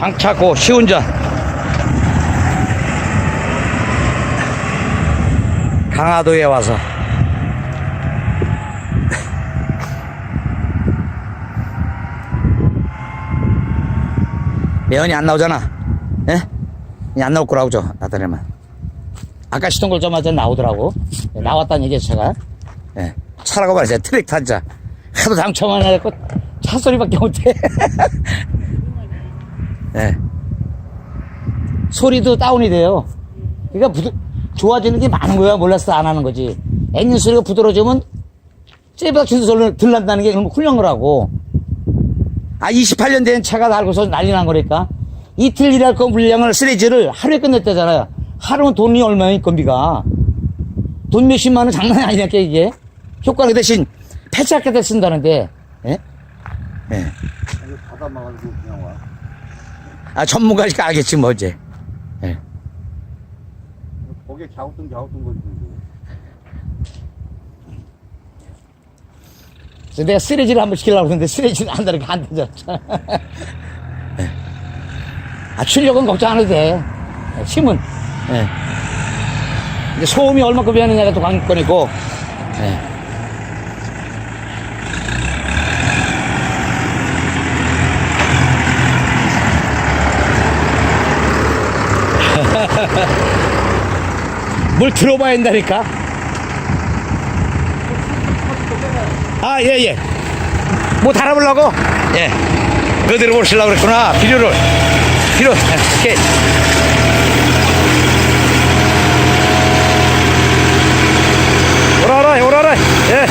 장차고 시운전 강화도에 와서. 매연이 안 나오잖아. 예? 이안 나올 거라고 죠 나타내면. 아까 시동 걸자마자 나오더라고. 예, 나왔다는 얘기 제가. 예. 차라고 말이죠 트랙 탄자. 하도 당첨만 해갖고 차 소리밖에 못해 예. 소리도 다운이 돼요. 그러니까 부드, 좋아지는 게 많은 거야. 몰랐어 안 하는 거지. 엔진 소리가 부드러워지면 째박치는 소리를 들난다는 게 그럼 훈련거라고. 아 28년 된 차가 달고서 난리 난 거니까. 이틀 일할 거 물량을 쓰레지를 하루에 끝냈다잖아요. 하루는 돈이 얼마야 건비가? 돈 몇십만 원 장난이 아니니까 이게. 효과를 대신 폐차할 쓴다는데. 예? 예. 바다 막아가지고 그냥 와. 아 전문가니까 알겠지 뭐 이제 예. 거기에 갸우뚱 갸우뚱. 그래서 내가 쓰레기를 한번 시키려고 했는데 쓰레기는 한다니까 안 되잖아. 예. 아, 출력은 걱정 안 해도 돼. 예, 힘은. 예. 이제 소음이 얼마큼 하느냐가 또 관건이고. 예. 뭘 들어봐야 한다니까? 아, 예, 예. 뭐 달아보려고? 예. 그거 들어보시려고 그랬구나. 비료를. 비료. 오케이. 오라라, 오라라. 예.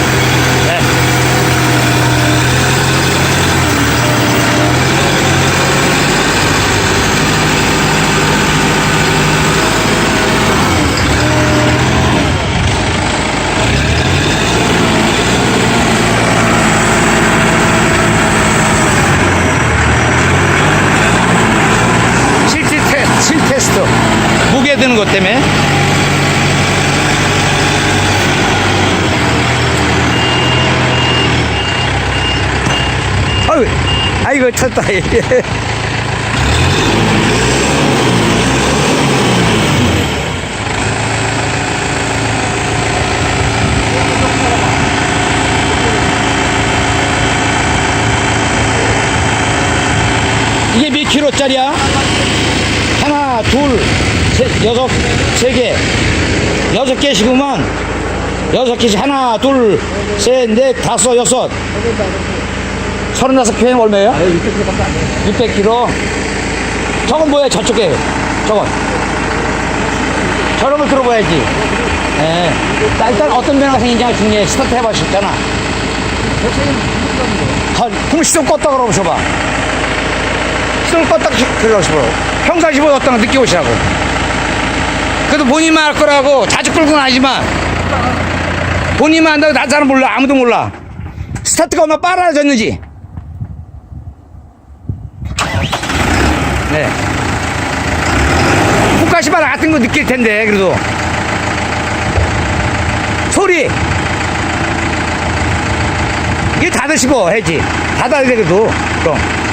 예. 실제 테, 실 테스트. 드는 것 때문에. 아유, 아이고, 쳤다. 이게 몇 킬로짜리야? 하나, 둘, 셋, 여섯, 세 개. 여섯 개씩이면, 여섯 개씩, 하나, 둘, 셋, 넷, 다섯, 여섯. 서른다섯 개 얼마예요? 600kg밖에 안 돼. 600kg. 저건 뭐야, 저쪽에. 저건. 저런 걸 들어봐야지. 예. 자, 일단 어떤 변화가 생긴지 중요해. 스타트 해보셨잖아. 헐, 그럼 시동 껐다 그러셔봐. 시동 껐다 그러셔봐. 평상시보다 어떤 거 느껴보시라고. 그래도 본인만 할 거라고 자주 끌고는 아니지만 본인만 한다고 난 사람 몰라. 아무도 몰라. 스타트가 얼마나 빨라졌는지. 네. 후카시바 같은 거 느낄 텐데, 그래도. 소리. 이게 닫으시고 해야지. 닫아야 돼, 그래도. 그럼.